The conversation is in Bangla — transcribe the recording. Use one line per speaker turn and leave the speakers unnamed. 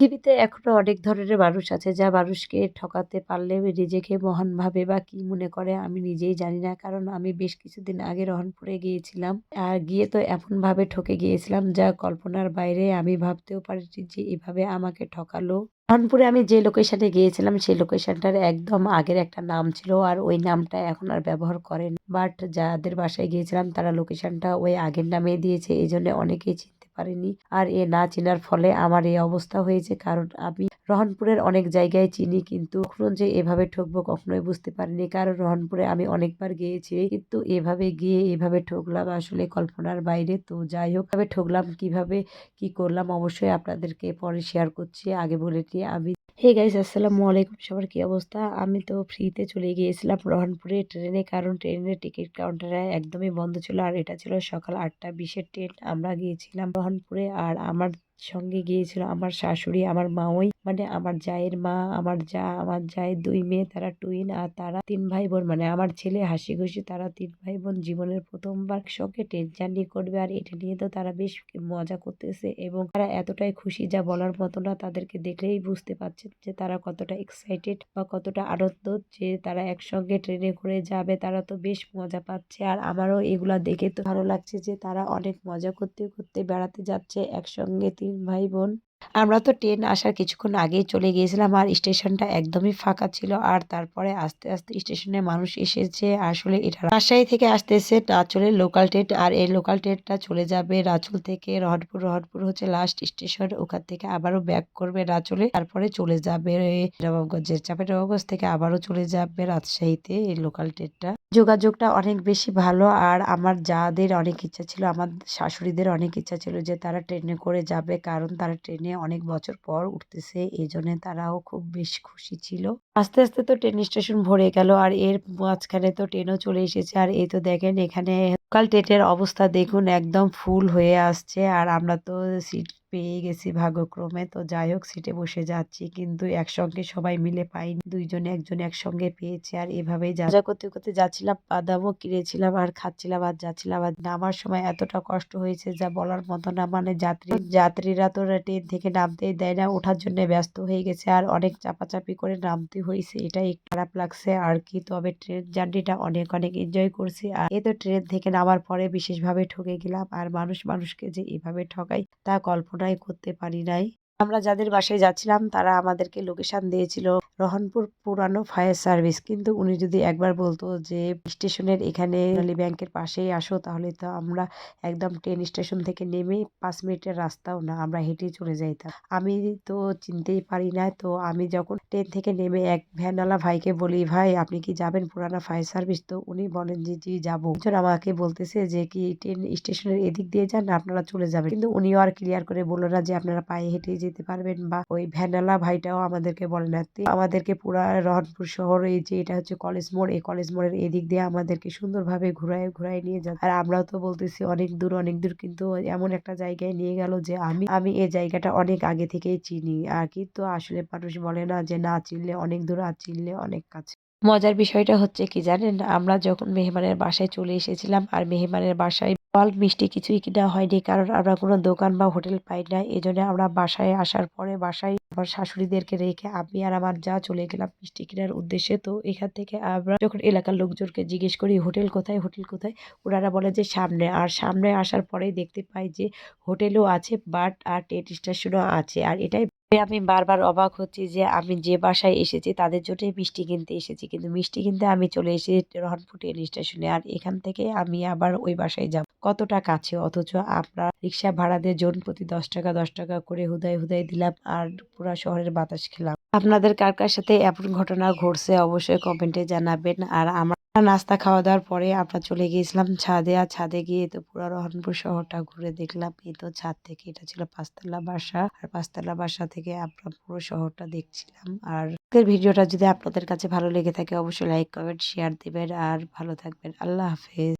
পৃথিবীতে এখনও অনেক ধরনের মানুষ আছে যা মানুষকে ঠকাতে পারলে নিজেকে মহান ভাবে বা কি মনে করে আমি নিজেই জানি না। কারণ আমি বেশ কিছুদিন আগে রহনপুরে গিয়েছিলাম। আর গিয়ে তো এমন ভাবে ঠকে গিয়েছিলাম যা কল্পনার বাইরে আমি ভাবতেও পারিনি যে এভাবে আমাকে ঠকালো। রহনপুরে আমি যে লোকেশনে গিয়েছিলাম সেই লোকেশনটার একদম আগের একটা নাম ছিল আর ওই নামটা এখন আর ব্যবহার করেন। বাট যাদের বাসায় গিয়েছিলাম তারা লোকেশনটা ওই আগের নামে দিয়েছে। এই জন্য অনেকেই পারিনি। আর এ না চেনার ফলে আমার এই অবস্থা হয়েছে কারণ আমি রহনপুরের অনেক জায়গায় চিনি, কিন্তু কখনো যে এভাবে ঠকবো কখনোই বুঝতে পারিনি। কারণ রহনপুরে আমি অনেকবার গিয়েছি, কিন্তু এভাবে গিয়ে এভাবে ঠকলাম আসলে কল্পনার বাইরে। তো যাই হোক ভাবে ঠকলাম, কীভাবে কি করলাম অবশ্যই আপনাদেরকে পরে শেয়ার করছি, আগে বলে নিয়ে আমি। হে গাইস আসসালামু আলাইকুম, সবার কি অবস্থা? আমি তো ফ্রিতে চলে গিয়েছিলাম রহনপুরে ট্রেনে, কারণ ট্রেনের টিকিট কাউন্টারে একদমই বন্ধ ছিল, আর এটা ছিল সকাল আটটা, বিশের ট্রেন আমরা গিয়েছিলাম রহনপুরে, আর আমার সঙ্গে গিয়েছিল আমার শাশুড়ি, আমার মাওই। মানে আমার জায়ের মা, আমার যা, আমার জায়ের দুই মেয়ে, তারা টুইন আর তারা তিন ভাই বোন মানে আমার ছেলে হাসি খুশি তারা তিন ভাই বোন জীবনের প্রথমবার সঙ্গে ট্রেন জার্নি করবে আর এটা নিয়ে তো তারা বেশ মজা করতেছে এবং তারা এতটাই খুশি যা বলার মতো না। তাদেরকে দেখলেই বুঝতে পারছেন যে তারা কতটা এক্সাইটেড বা কতটা আনন্দ যে তারা একসঙ্গে ট্রেনে করে যাবে। তারা তো বেশ মজা পাচ্ছে আর আমারও এগুলা দেখে তো ভালো লাগছে যে তারা অনেক মজা করতে করতে বেড়াতে যাচ্ছে। একসঙ্গে তিন ভাই বোন আমরা তো ট্রেন আসার কিছুক্ষণ আগেই চলে গিয়েছিলাম আর স্টেশনটা একদমই ফাঁকা ছিল আর তারপরে আস্তে আস্তে স্টেশনে মানুষ এসেছে। আসলে এটা রাজশাহী থেকে আসতেছে রাচলের লোকাল ট্রেন আর এই লোকাল ট্রেনটা চলে যাবে রাচল থেকে রহনপুর। রহনপুর হচ্ছে লাস্ট স্টেশন ওখান থেকে আবারও ব্যাক করবে রাচলে। তারপরে চলে যাবে নবাবগঞ্জের চাপে নবাবগঞ্জ থেকে আবারও চলে যাবে রাজশাহীতে এই লোকাল ট্রেনটা যোগাযোগটা অনেক বেশি ভালো আর আমার যাদের অনেক ইচ্ছা ছিল, আমার শাশুড়িদের অনেক ইচ্ছা ছিল যে তারা ট্রেনে করে যাবে, কারণ তারা ট্রেনে অনেক বছর পর উঠতেছে, এই জন্য তারাও খুব বেশ খুশি ছিল। আস্তে আস্তে তো ট্রেন স্টেশন ভরে গেল, আর এর মাঝখানে তো ট্রেনও চলে এসেছে। আর এই তো দেখেন এখানে লোকাল ট্রেনের অবস্থা দেখুন, একদম ফুল হয়ে আসছে। আর আমরা তো সিট পেয়ে গেছি ভাগ্যক্রমে। তো যাই হোক, সিটে বসে যাচ্ছি। কিন্তু একসঙ্গে সবাই মিলে পাইনি। দুইজনে একজন একসঙ্গে পেয়েছে। আর এভাবেই যা করতে করতে যাচ্ছিলাম, বাদামও কিনেছিলাম আর খাচ্ছিলাম আর যাচ্ছিলাম। আর নামার সময় এতটা কষ্ট হয়েছে যা বলার মতো না। মানে যাত্রী, যাত্রীরা তো ট্রেন থেকে নামতেই দেয় না। ওঠার জন্য ব্যস্ত হয়ে গেছে। আর অনেক চাপাচাপি করে নামতে হয়েছে। এটাই খারাপ লাগছে আর কি। তবে ট্রেন জার্নিটা অনেক অনেক এনজয় করছি। আর এ তো ট্রেন থেকে নামার পরে বিশেষভাবে ঠকে গেলাম। আর মানুষ মানুষকে যে এভাবে ঠকায় তা কল্পনাই করতে পারি নাই। আমরা যাদের বাসায় যাচ্ছিলাম, তারা আমাদেরকে লোকেশন দিয়েছিল রহনপুর পুরানো ফায়ার সার্ভিস কিন্তু উনি যদি একবার বলতো যে স্টেশনের এখানে ব্যাংকের পাশেই আসো, তাহলে তো আমরা একদম ট্রেন স্টেশন থেকে নেমে পাঁচ মিনিটের রাস্তাও না, আমরা হেঁটে চলে যাইতাম। আমি তো চিনতেই পারি না, তো আমি যখন ট্রেন থেকে নেমে এক ভ্যানওয়ালা ভাইকে বলি, ভাই, আপনি কি যাবেন পুরানো ফায়ার সার্ভিস তো উনি বলেন যে, জি, যাব। একজন আমাকে বলতেছে যে, কি ট্রেন স্টেশনের এদিক দিয়ে যান, আপনারা চলে যাবেন। কিন্তু উনিও আর ক্লিয়ার করে বলল না যে, আপনারা পায়ে হেঁটে যেতে পারবেন বা ওই ভ্যানওয়ালা ভাইটাও আমাদেরকে বলে না। আমাদেরকে পুরা রহনপুর শহর এই যে এটা হচ্ছে কলেজ মোড়, এই কলেজ মোড়ের এদিক দিয়ে আমাদেরকে সুন্দরভাবে ঘুরায় ঘুরায় নিয়ে যান। আর আমরাও তো বলতেছি অনেক দূর অনেক দূর কিন্তু এমন একটা জায়গায় নিয়ে গেল যে আমি আমি এই জায়গাটা অনেক আগে থেকেই চিনি। আর কিন্তু আসলে মানুষ বলে না যে না চিনলে অনেক দূর, আর চিনলে অনেক কাছে। মজার বিষয়টা হচ্ছে কি জানেন? আমরা যখন মেহমানের বাসায় চলে এসেছিলাম, আর মেহমানের বাসায় ফল মিষ্টি কিছুই কিনা হয়নি, কারণ আমরা কোনো দোকান বা হোটেল পাই না। এই জন্য আমরা বাসায় আসার পরে বাসায় আমার শাশুড়িদেরকে রেখে আমি আর আমার যা চলে গেলাম মিষ্টি কেনার উদ্দেশ্যে। তো এখান থেকে আমরা যখন এলাকার লোকজনকে জিজ্ঞেস করি, হোটেল কোথায়? হোটেল কোথায়? ওনারা বলে যে, সামনে। আর সামনে আসার পরেই দেখতে পাই যে, হোটেলও আছে, বাট আর ট্রেন স্টেশনও আছে। আর এটাই আমি বারবার অবাক হচ্ছি যে আমি যে বাসায় এসেছি তাদের জন্যই মিষ্টি কিনতে এসেছি। কিন্তু মিষ্টি কিনতে আমি চলে এসেছি রহনপুর ট্রেন স্টেশনে আর এখান থেকে আমি আবার ওই বাসায় যাব। কতটা কাছে? অথচ আমরা রিক্সা ভাড়া দিয়ে জন প্রতি দশ টাকা দশ টাকা করে হুদায় হুদায় দিলাম আর পুরা শহরের বাতাস খেলাম। আপনাদের কার কার সাথে এমন ঘটনা ঘটছে অবশ্যই কমেন্টে জানাবেন। আর আমার নাস্তা খাওয়া দাওয়ার পরে আমরা চলে গিয়েছিলাম ছাদে। আর ছাদে গিয়ে তো পুরো রহনপুর শহরটা ঘুরে দেখলাম। এই তো ছাদ থেকে এটা ছিল পাঁচতলা বাসা। আর পাঁচতলা বাসা থেকে আমরা পুরো শহরটা দেখছিলাম। আর ভিডিওটা যদি আপনাদের কাছে ভালো লেগে থাকে, অবশ্যই লাইক কমেন্ট শেয়ার দিবেন। আর ভালো থাকবেন। আল্লাহ হাফেজ।